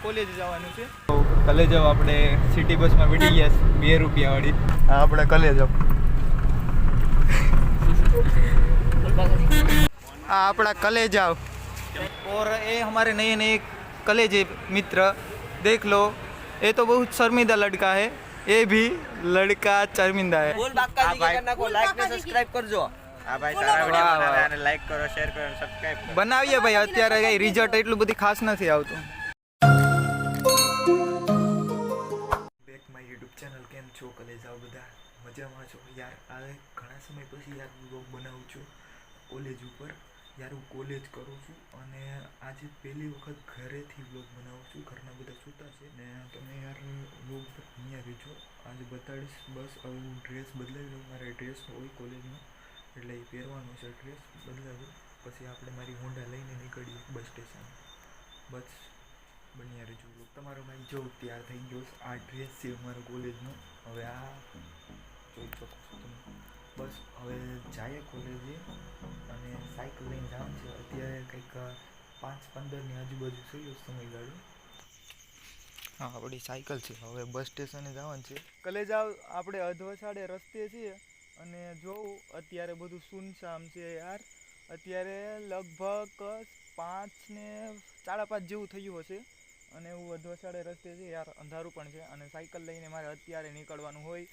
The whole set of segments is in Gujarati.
કોલેજ જવાનું છે કાલે જાવ આપણે સિટી બસમાં બેઠી ગયા છે, બે રૂપિયા વાળી હા આપણે કલે જાવ આ આપણા कलेज आओ और ये हमारे नए नए कलेज है मित्र देख लो ये तो बहुत शर्मिंदा लड़का है ये भी लड़का शर्मिंदा है બોલ બાકા જી કે નાખો લાઈક ને સબસ્ક્રાઇબ કરજો હા ભાઈ વાહ, સારા વિડીયો વાહ. બનાવે અને લાઈક કરો શેર કરો અને સબસ્ક્રાઇબ કરો બનાવીએ ભાઈ અત્યારે કઈ રિઝલ્ટ એટલું બધી ખાસ નથી આવતું યુટ્યુબ ચેનલ કેમ છો? કલે જાઓ બધા. મજામાં છો? યાર આ ઘણા સમય પછી યાર બ્લોગ બનાવું છું કોલેજ ઉપર. યાર, હું કોલેજ કરું છું અને આજે પહેલી વખત ઘરેથી બ્લોગ બનાવું છું. ઘરના બધા સૂતા છે ને તમે યાર બ્લોગ અહીંયા રહેજો આજે બતાડીશ. બસ, હવે હું ડ્રેસ બદલાવી લઉં. મારે ડ્રેસ હોય કોલેજમાં, એટલે એ પહેરવાનો છે ડ્રેસ બદલાવું. પછી આપણે મારી હોન્ડા લઈને નીકળીએ બસ સ્ટેશન બસ. બન્યા રહેજો. તમારો ભાઈ જો તૈયાર થઈ ગયો. આ ડ્રેસ છે અમારો કોલેજનો. હવે આ જોઈ શકો છો તમે. બસ, હવે જાય કોલેજે અને સાયકલ લઈને જવાનું છે. અત્યારે કંઈક પાંચ પંદરની આજુબાજુ થઈ ગયો સમયગાળો. હા, આપણી સાયકલ છે. હવે બસ સ્ટેશને જવાનું છે. કલેજ આપણે અધવસાડે રસ્તે છીએ અને જોઉં અત્યારે બધું સુનસામ છે યાર. અત્યારે લગભગ પાંચ ને સાડા પાંચ જેવું થયું હશે. અને હું અધવસાડે રસ્તે છે, યાર અંધારું પણ છે. અને સાયકલ લઈને મારે અત્યારે નીકળવાનું હોય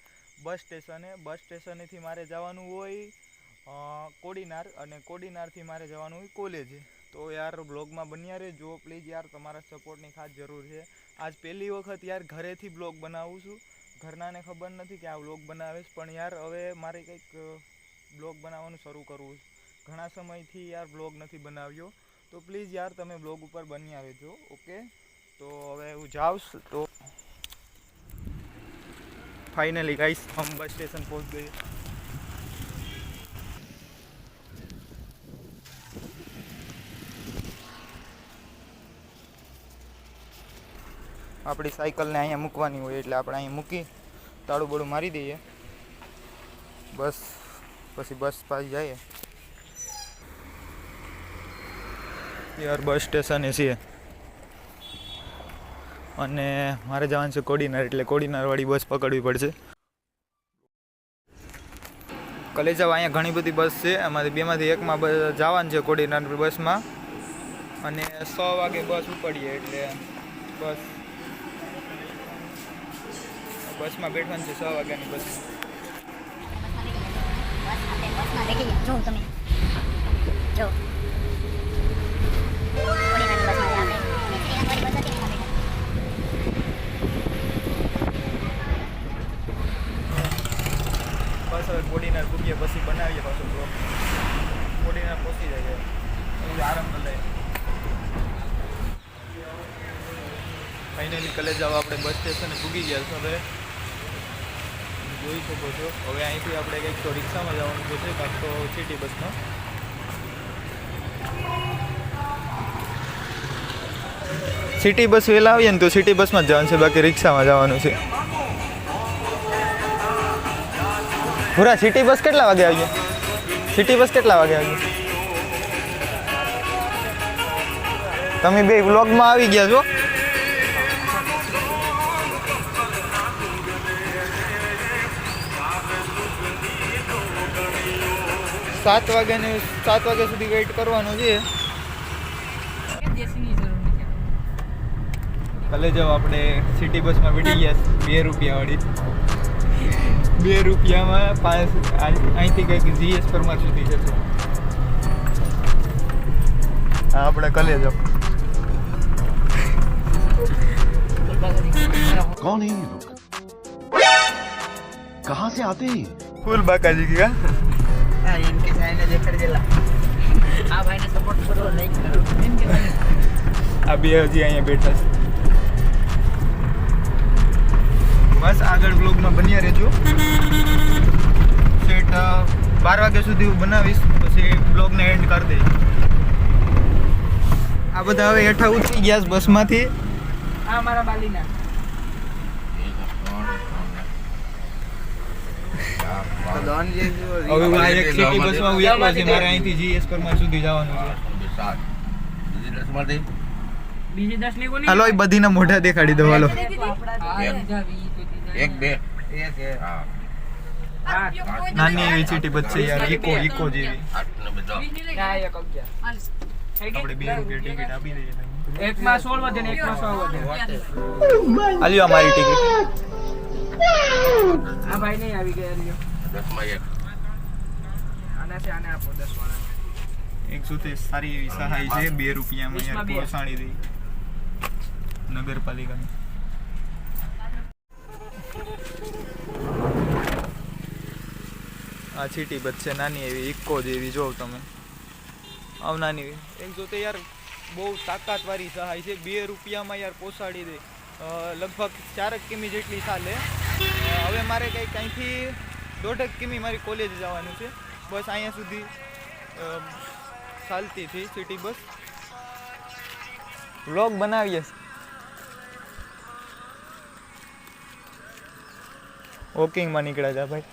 બસ સ્ટેશને. બસ સ્ટેશનેથી મારે જવાનું હોય કોડીનાર. અને કોડીનારથી મારે જવાનું હોય કોલેજે. તો યાર બ્લોગમાં બન્યા રહેજો, પ્લીઝ યાર, તમારા સપોર્ટની ખાસ જરૂર છે. આજ પહેલી વખત યાર ઘરેથી બ્લોગ બનાવું છું. ઘરનાને ખબર નથી કે આ બ્લોગ બનાવીશ પણ યાર હવે મારે કંઈક બ્લોગ બનાવવાનું શરૂ કરવું ઘણા સમયથી યાર બ્લોગ નથી બનાવ્યો. तो प्लीज़ यार ते ब्लॉग पर बनी आज ओके तो हमें हूँ जाऊस तो फाइनली गाइस हम बस स्टेशन पहुँच गए अपनी साइकिल ने अँ मुकवा अपने अँ मूकी ताड़ू बड़ू दी है बस पी बस पास जाइए યાર બસ સ્ટેશને છીએ. અને મારે જવાનું છે કોડીનાર, એટલે કોડીનારવાળી બસ પકડવી પડશે. કલેજા અહીંયા ઘણી બધી બસ છે. એમાંથી બેમાંથી એકમાં બસ જવાનું છે કોડીનાર બસમાં. અને સો વાગે બસ ઉપડીએ એટલે બસ. બસમાં બેઠવાનું છે, છ વાગ્યાની બસ. જો તમે. જો ઓડીનાની બસમાં છે આપણે અને શ્રીલંકાવાળી બસ હતી ને એમાં બેઠા. બસ હવે કોડીનાર પૂગીએ પછી બનાવીએ પાછું બ્લોગ કોડીનાર પહોંચી જાય પછી આરામ કરી લઈએ ફાઇનલી કલેજ આપણે બસ સ્ટેશને પૂગી ગયા છો હવે. જોઈ શકો છો. હવે અહીંથી આપણે કંઈક તો રિક્ષામાં જવાનું થશે કાંક તો સિટી બસમાં સિટી બસ વહેલા આવીએ ને તો સિટી બસમાં જ જવાનું છે, બાકી રિક્ષામાં જવાનું છે. ભૂરા સિટી બસ કેટલા વાગે આવી સિટી બસ કેટલા વાગે આવી તમે બે વ્લોગમાં આવી ગયા છો? સાત વાગ્યાને સાત વાગ્યા સુધી વેઇટ કરવાનું છે કાલે જાવ આપણે સિટી બસમાં બેઠી ગયા છે, બે રૂપિયા વાળી બે રૂપિયામાં પાંચ આ- અહીંથી કંઈક જીએસ પરમાર સુધી જશે હા આપણે કલે જાવ कौन है ये लोग कहाँ से आते हैं ये? ફૂલ બાકાજી કા હા એમ કે સાઈને દેખાડી દેલા. આ ભાઈને સપોર્ટ કરો લાઈક કરો. એમ કે આ બે હજી અહીંયા બેઠા છે. બસ આગળ બ્લોગમાં બન્યા રહેજો. સેટ બાર વાગ્યા સુધી હું બનાવીશ પછી બ્લોગને એન્ડ કરી દઈશ. આ બધા હવે હેઠા ઉતરી ગયા બસમાંથી. આ મારા બાલીના. હવે હું આ એક સિટી બસમાં હું એકલો છું મારે અહીંથી જીએસ પરમાર સુધી જવાનું છે. બીજી દસની કોની હાલો એ બધીના મોઢા દેખાડી દો હાલો. એક બે એક હા. નાની એવી ચીટી બચશે યાર ઇકો ઇકો જેવી. આપણે બે રૂપિયા ટિકિટ આપી દઈએ. એક માં સોળ વધે ને એક માં સો વધે હાલ્યો અમારી ટિકિટ. આ ભાઈ નહીં આવી ગયા લ્યો દસમાં એક આનાથી આને આપો દસ વાળા. એક સુતે સારી એવી સહાય છે બે રૂપિયામાં યાર પહોંચાડી દઈ નગરપાલિકાની. આ ચીટી બચશે નાની એવી ઇકો જેવી જોવ તમે. આવ નાની એવી. એક જોતે યાર બહુ તાકાતવાળી સહાય છે બે રૂપિયામાં યાર પોસાડી દે. લગભગ ચારક કિમી જેટલી ચાલે. હવે મારે કંઈક અહીંથી દોઢેક કિમી મારી કોલેજ જવાનું છે. બસ અહીંયા સુધી ચાલતી હતી સિટી બસ. વ્લોગ બનાવીએ. વોકિંગમાં નીકળ્યા હતા ભાઈ.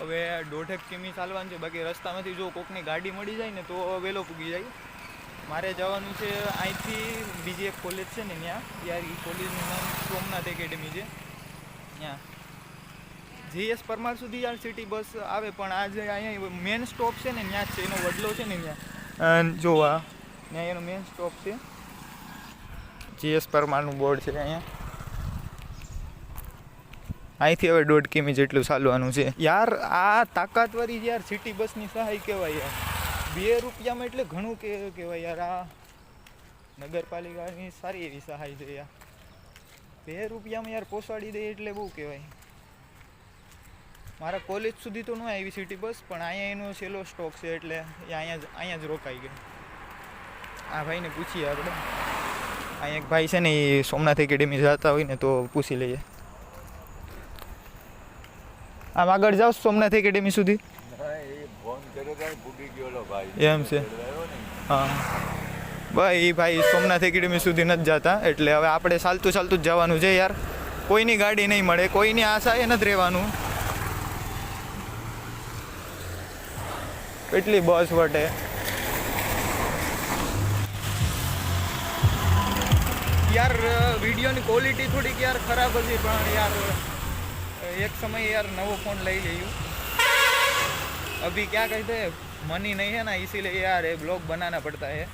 હવે દોઢેક કિમી ચાલવાનું છે. બાકી રસ્તામાંથી જો કોકની ગાડી મળી જાય ને તો વહેલો પૂગી જાય. મારે જવાનું છે અહીંથી બીજી એક કોલેજ છે ને ત્યાં. યાર એ કોલેજનું નામ સોમનાથ એકેડમી છે. ત્યાં. જીએસ પરમાર સુધી યાર સિટી બસ આવે પણ આજે અહીંયા મેન સ્ટોપ છે ને ત્યાં જ છે. એનો વડલો છે ને ત્યાં. જોવા ત્યાં એનો મેન સ્ટોપ છે. જીએસ પરમારનું બોર્ડ છે અહીંયા. અહીંથી હવે દોઢ કિમી જેટલું ચાલવાનું છે. યાર આ તાકાતવારી યાર સિટી બસની સહાય કહેવાય યાર. બે રૂપિયામાં એટલે ઘણું કે કહેવાય યાર આ નગરપાલિકાની સારી એવી સહાય છે યાર. બે રૂપિયામાં યાર પોસાડી દે એટલે બહુ કહેવાય. મારા કોલેજ સુધી તો ન આવી સિટી બસ પણ અહીંયા એનો છેલ્લો સ્ટોક છે એટલે અહીંયા જ અહીંયા જ રોકાઈ ગયો આ ભાઈને પૂછીએ આપણે. અહીંયા એક ભાઈ છે ને એ સોમનાથ એકેડેમી જતા હોય ને તો પૂછી લઈએ. આમ આગળ જાઓ સોમનાથ એકેડેમી સુધી. એમ છે. હા. ભાઈ ભાઈ સોમનાથ એકેડમી સુધી નથી જતા, એટલે હવે આપણે ચાલતું ચાલતું જ જવાનું છે યાર. કોઈની ગાડી નહીં મળે, કોઈની આશા એ નથી રહેવાનું. કેટલી બસ વટે. યાર, વિડીયોની ક્વોલિટી થોડીક યાર ખરાબ હતી, પણ યાર, એક સમય યાર નવો ફોન લઈ લઈએ. अभी क्या कहते हैं मनी नहीं है ना इसीलिए यार ये ब्लॉग बनाना पड़ता है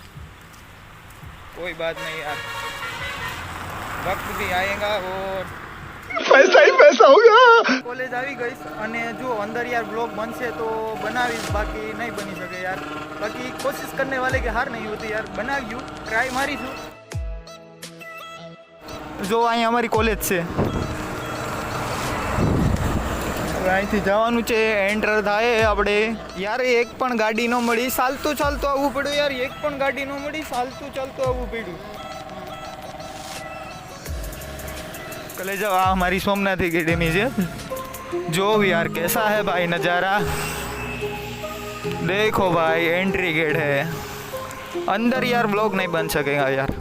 कोई बात नहीं यार वक्त भी आएगा और पैसा ही पैसा होगा કોલેજ આવી ગઈ અને જો અંદર યાર બ્લોગ બનશે તો બનાવીશ બાકી નહીં બની શકે યાર બાકી કોશિશ કરને વાલે કે હાર નહીં હોતી યાર બનાવ્યું ટ્રાય મારીશું જો અહીંયા અમારી કોલેજ છે હવે અહીંથી જવાનું છે એન્ટર થાય આપણે યાર એક પણ ગાડી ન મળી ચાલતું ચાલતું આવવું પડ્યું યાર એક પણ ગાડી ન મળી ચાલતું ચાલતું આવવું પડ્યું कले जाओ आ हमारी सोमनाथ एकेडमी से जो भी यार कैसा है भाई नज़ारा देखो भाई एंट्री गेट है अंदर यार ब्लॉग नहीं बन सकेगा यार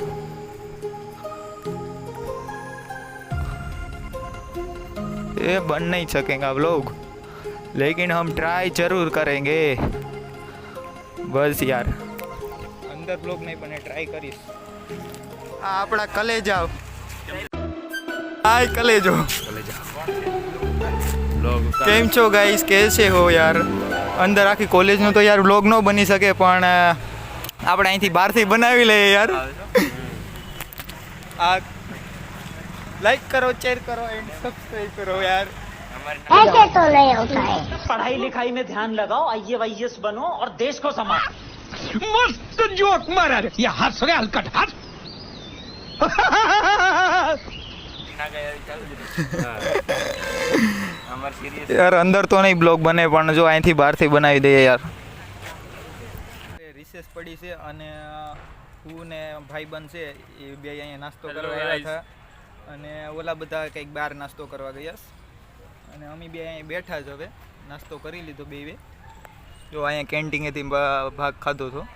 ये बन नहीं सकेगा ब्लॉग लेकिन हम ट्राई जरूर करेंगे बस यार अंदर ब्लॉग नहीं बने ट्राई करीश આ આપણા કલેજાવ હાય કલેજો કેમ છો ગાઈસ કેસે હો યાર અંદર આખી કોલેજનો તો યાર બ્લોગ ન બની શકે પણ અ, આપણે અહીંથી બહારથી બનાવી લઈએ યાર આ લાઈક કરો શેર કરો એન્ડ સબસ્ક્રાઇબ કરો યાર ऐसे तो नहीं होता है पढ़ाई लिखाई में ध्यान लगाओ आई वाईएस बनो और देश को संभालो मस्त जोक मारा रे ये हंस रे हलकट हंस અમાર સિરિયસ યાર અંદર તો નહીં બ્લોગ બને પણ જો અહીંથી બહારથી બનાવી દઈએ યાર રિસેસ પડી છે અને હું ને ભાઈબંધ છે એ બે અહીંયા નાસ્તો Hello, કરવા આવ્યા guys. હતા અને ઓલા બધા કંઈક બહાર નાસ્તો કરવા ગયા અને અમે બે અહીંયા બેઠા જ હવે. નાસ્તો કરી લીધો બે બે. જો અહીંયા કેન્ટીનેથી ભાગ ખાધો હતો.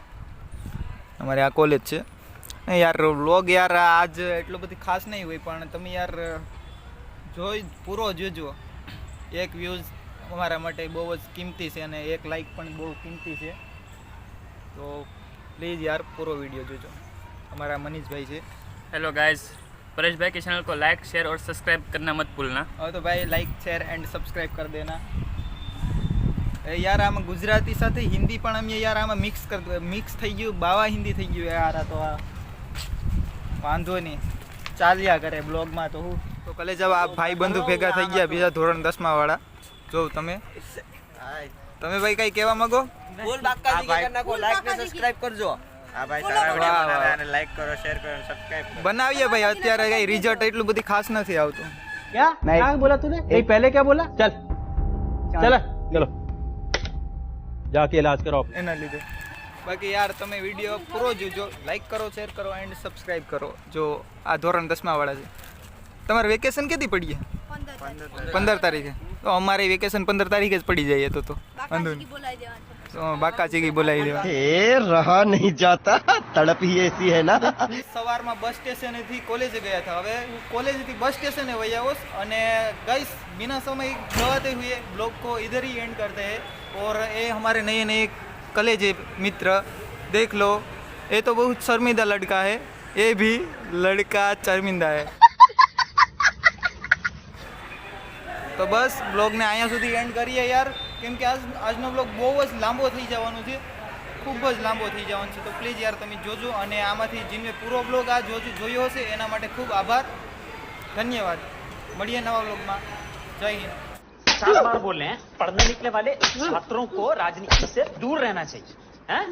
અમારે આ કોલેજ છે. યાર, વ્લોગ યાર આજ એટલો બધી ખાસ નહીં હોય, પણ તમે યાર, જોઈ, પૂરો જોજો. એક વ્યૂઝ અમારા માટે બહુ જ કિંમતી છે અને એક લાઈક પણ બહુ કિંમતી છે. તો પ્લીઝ યાર, પૂરો વીડિયો જોજો. અમારા મનીષભાઈ છે. હેલો ગાઈઝ परेश भाई के चैनल को लाइक शेयर और सब्सक्राइब करना मत भूलना હવે તો ભાઈ લાઈક શેર એન્ડ સબસ્ક્રાઈબ કરી દેના એ યાર આમાં ગુજરાતી સાથે હિન્દી પણ અમે યાર આમાં મિક્સ કર મિક્સ થઈ ગયું બાવા હિન્દી થઈ ગયું યાર આ તો આ વાંધો નહીં ચાલ્યા કરે બ્લોગમાં તો હું તો કલેજ હવે આ ભાઈ બંધુ ભેગા થઈ ગયા બીજા ધોરણ દસમા વાળા જો તમે તમે ભાઈ કઈ કહેવા માંગો હા ભાઈ વાહ, સારા વિડીયો વાહ. બનાવે અને લાઈક કરો શેર કરો સબસ્ક્રાઇબ કરો બનાવીએ ભાઈ અત્યારે કઈ રિઝલ્ટ એટલું બધી ખાસ નથી આવતું क्या क्या बोला तूने नहीं पहले क्या बोला चल चल चलो जाके इलाज करो એના લીધે બાકી યાર તમે વિડીયો પૂરો જોજો લાઈક કરો શેર કરો એન્ડ સબસ્ક્રાઈબ કરો જો આ ધોરણ દસમા વાળા છે તમારે વેકેશન કેદી પડીએ પંદર તારીખે તો અમારે વેકેશન પંદર તારીખે જ પડી જાય તો તો વાંધો નહીં તો બાકા ચીકી બોલાવી દેવા ए रहा नहीं जाता तड़प ही ऐसी है ना સવારમાં બસ સ્ટેશનેથી કોલેજે ગયા હતા હવે હું કોલેજથી બસ સ્ટેશને વહી आओ અને गैस बिना समय गवाते हुए ब्लॉग को इधर ही एंड करते हैं और ये हमारे नए नए कलेज मित्र देख लो ये तो बहुत शर्मिंदा लड़का है ये भी लड़का शर्मिंदा है તો બસ બ્લોગને અહીંયા સુધી એન્ડ કરીએ યાર કેમ કે આજ આજનો બ્લોગ બહુ જ લાંબો થઈ જવાનો છે ખૂબ જ લાંબો થઈ જવાનો છે તો પ્લીઝ યાર તમે જોજો અને આમાંથી જેને પૂરો બ્લોગ આ જોજો જોયો હશે એના માટે ખૂબ આભાર ધન્યવાદ મળીએ નવા બ્લોગમાં જય હિન્દ चार बार बोल रहे हैं पढ़ने निकले वाले छात्रों को राजनीति से दूर रहना चाहिए हैं